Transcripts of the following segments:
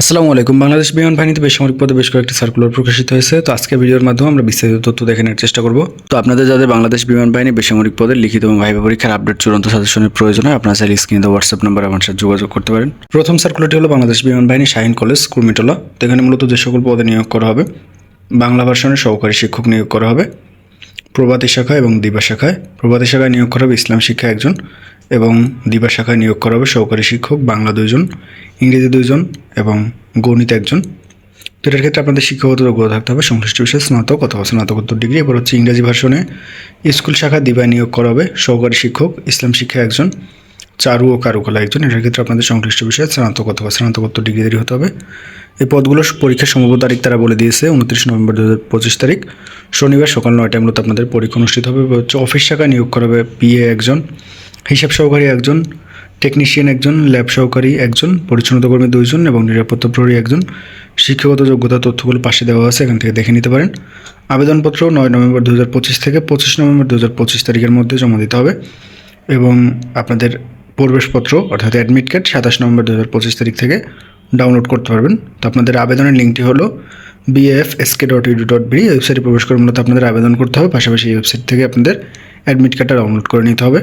আসসালামু আলাইকুম। বাংলাদেশ বিমান বাহিনীতে বেসামরিক পদে বেশ কয়েকটি সার্কুলার প্রকাশিত হয়েছে। তো আজকে ভিডিওর মাধ্যমে আমরা বিস্তারিত তথ্য দেখে নেওয়ার চেষ্টা করব। তো আপনাদের যাদের বাংলাদেশ বিমান বাহিনী বেসামরিক পদের লিখিত এবং ভাইবা পরীক্ষার আপডেট চূড়ান্ত সাজেশনের প্রয়োজন হয়, আপনারা চাইলে স্ক্রিনে হোয়াটসঅ্যাপ নাম্বার আমার সাথে যোগাযোগ করতে পারেন। প্রথম সার্কুলারটি হলো বাংলাদেশ বিমান বাহিনী শাহিন কলেজ, কুর্মিটোলা। তো এখানে মূলত যে সকল পদে নিয়োগ করা হবে, বাংলা ভার্সনের সহকারী শিক্ষক নিয়োগ করা হবে, প্রভাতী শাখা এবং দিবা শাখায়। প্রভাতী শাখায় নিয়োগ করা হবে ইসলাম শিক্ষা একজন। এবং দিবা শাখায় নিয়োগ করা হবে সহকারী শিক্ষক, বাংলা দুইজন, ইংরেজি দুইজন এবং গণিত একজন। তো এটার ক্ষেত্রে আপনাদের শিক্ষাগত যোগ্যতা থাকতে হবে, সংশ্লিষ্ট বিষয়ে স্নাতক অথবা স্নাতকোত্তর ডিগ্রি। এবার হচ্ছে ইংরেজি ভার্সনে স্কুল শাখা দিবায় নিয়োগ করা হবে সহকারী শিক্ষক, ইসলাম শিক্ষা একজন, চারু ও কারুকলা একজন। এটার ক্ষেত্রে আপনাদের সংশ্লিষ্ট বিষয়ে স্নাতক অথবা স্নাতকোত্তর ডিগ্রি হতে হবে। এই পদগুলো পরীক্ষার সম্ভাব্য তারিখ তারা বলে দিয়েছে, উনত্রিশ নভেম্বর দু পঁচিশ তারিখ। শনিবার সকাল নয়টায় মূলত আপনাদের পরীক্ষা অনুষ্ঠিত হবে। হচ্ছে অফিস শাখায় নিয়োগ করা হবে পিএ একজন হিসাব সহকারী একজন টেকনিশিয়ান একজন ল্যাব সহকারী একজন, পরিচ্ছন্নতা কর্মী দুইজন এবং নিরাপত্তা প্রহরী একজন। শিক্ষাগত যোগ্যতা তথ্যগুলো পাশে দেওয়া আছে, এখান থেকে দেখে নিতে পারেন। আবেদনপত্র নয় নভেম্বর দু হাজার পঁচিশ থেকে পঁচিশ নভেম্বর দু হাজার পঁচিশ তারিখের মধ্যে জমা দিতে হবে এবং আপনাদের প্রবেশপত্র অর্থাৎ অ্যাডমিট কার্ড সাতাশ নভেম্বর দু হাজার পঁচিশ তারিখ থেকে ডাউনলোড করতে পারবেন। তো আপনাদের আবেদনের লিঙ্কটি হলো BF SK dot edu dot B ওয়েবসাইটে প্রবেশ করে মূলত আপনাদের আবেদন করতে হবে। পাশাপাশি এই ওয়েবসাইট থেকে আপনাদের অ্যাডমিট কার্ডটা ডাউনলোড করে নিতে হবে।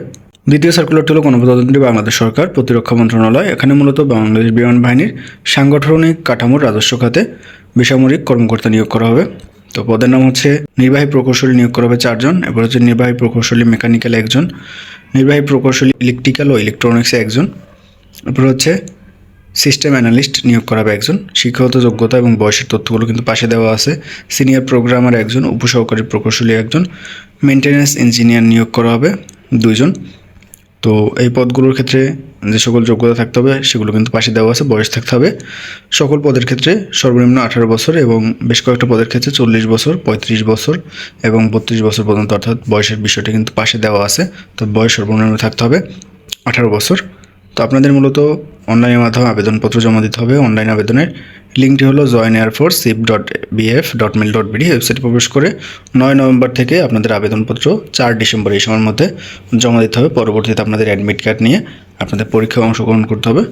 দ্বিতীয় সার্কুলারটি হলো গণপ্রজাতন্ত্রী বাংলাদেশ সরকার প্রতিরক্ষা মন্ত্রণালয়। এখানে মূলত বাংলাদেশ বিমান বাহিনীর সাংগঠনিক কাঠামোর রাজস্ব খাতে বেসামরিক কর্মকর্তা নিয়োগ করা হবে। তো পদের নাম হচ্ছে নির্বাহী প্রকৌশলী নিয়োগ করা হবে চারজন এবার হচ্ছে নির্বাহী প্রকৌশলী মেকানিক্যাল একজন, নির্বাহী প্রকৌশলী ইলেকট্রিক্যাল ও ইলেকট্রনিক্সে একজন, এরপর হচ্ছে সিস্টেম অ্যানালিস্ট নিয়োগ করা হবে একজন। শিক্ষাগত যোগ্যতা এবং বয়সের তথ্যগুলো কিন্তু পাশে দেওয়া আছে। সিনিয়র প্রোগ্রামার একজন, উপসহকারী প্রকৌশলী একজন মেনটেন্যান্স ইঞ্জিনিয়ার নিয়োগ করা হবে দুইজন। তো এই পদগুলোর ক্ষেত্রে যে সকল যোগ্যতা থাকতে হবে, সেগুলো কিন্তু পাশে দেওয়া আছে, বয়স থাকতে হবে। সকল পদের ক্ষেত্রে সর্বনিম্ন আঠারো বছর এবং বেশ কয়েকটা পদের ক্ষেত্রে চল্লিশ বছর, পঁয়ত্রিশ বছর এবং বত্রিশ বছর পর্যন্ত, অর্থাৎ বয়সের বিষয়টি কিন্তু পাশে দেওয়া আছে। তো বয়স সর্বনিম্ন থাকতে হবে আঠারো বছর। তো আপনাদের মূলত অনলাইনের মাধ্যমে আবেদনপত্র জমা দিতে হবে, অনলাইন আবেদনের। লিঙ্কটি হলো join air force sheep dot BF dot mil dot BD ওয়েবসাইটে প্রবেশ করে নয় নভেম্বর থেকে আপনাদের আবেদনপত্র চার ডিসেম্বর এই সময়ের মধ্যে জমা দিতে হবে। পরবর্তীতে আপনাদের অ্যাডমিট কার্ড নিয়ে আপনাদের পরীক্ষায় অংশগ্রহণ করতে হবে।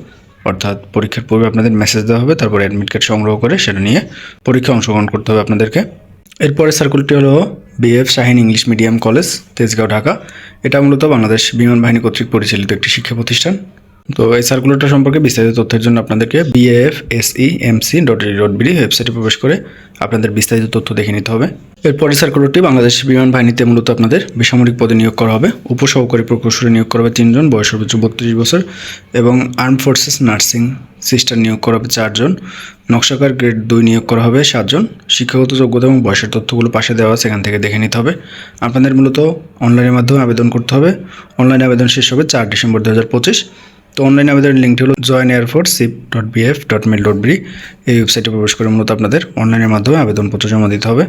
অর্থাৎ পরীক্ষার পূর্বে আপনাদের মেসেজ দেওয়া হবে, তারপর অ্যাডমিট কার্ড সংগ্রহ করে সেটা নিয়ে পরীক্ষায় অংশগ্রহণ করতে হবে আপনাদেরকে। এরপরে সার্কুলটি হলো BF Shaheen English medium college Tejgaon, Dhaka. এটা মূলত বাংলাদেশ বিমান বাহিনী কর্তৃক পরিচালিত একটি শিক্ষা প্রতিষ্ঠান। তো এই সার্কুলারটা সম্পর্কে বিস্তারিত তথ্যের জন্য আপনাদেরকে BF SE MC dot dot BD ওয়েবসাইটে প্রবেশ করে আপনাদের বিস্তারিত তথ্য দেখে নিতে হবে। এরপরে সার্কুলারটি বাংলাদেশ বিমান বাহিনীতে মূলত আপনাদের বেসামরিক পদে নিয়োগ করা হবে। উপসহকারী প্রকৌশলী নিয়োগ করা হবে তিনজন, বয়স সর্বোচ্চ বত্রিশ বছর, এবং আর্ম ফোর্সেস নার্সিং সিস্টার নিয়োগ করা হবে চারজন, নকশাকার গ্রেড দুই নিয়োগ করা হবে সাতজন, শিক্ষাগত যোগ্যতা এবং বয়সের তথ্যগুলো পাশে দেওয়া এখান থেকে দেখে নিতে হবে। আপনাদের মূলত অনলাইনের মাধ্যমে আবেদন করতে হবে। অনলাইন আবেদন শেষ হবে চার ডিসেম্বর দু হাজার পঁচিশ। তো অনলাইন আবেদনের লিঙ্কটি হলো join air force sheep dot BF dot mil dot B এই ওয়েবসাইটে প্রবেশ করে মূলত আপনাদের অনলাইনের মাধ্যমে আবেদনপত্র জমা দিতে হবে।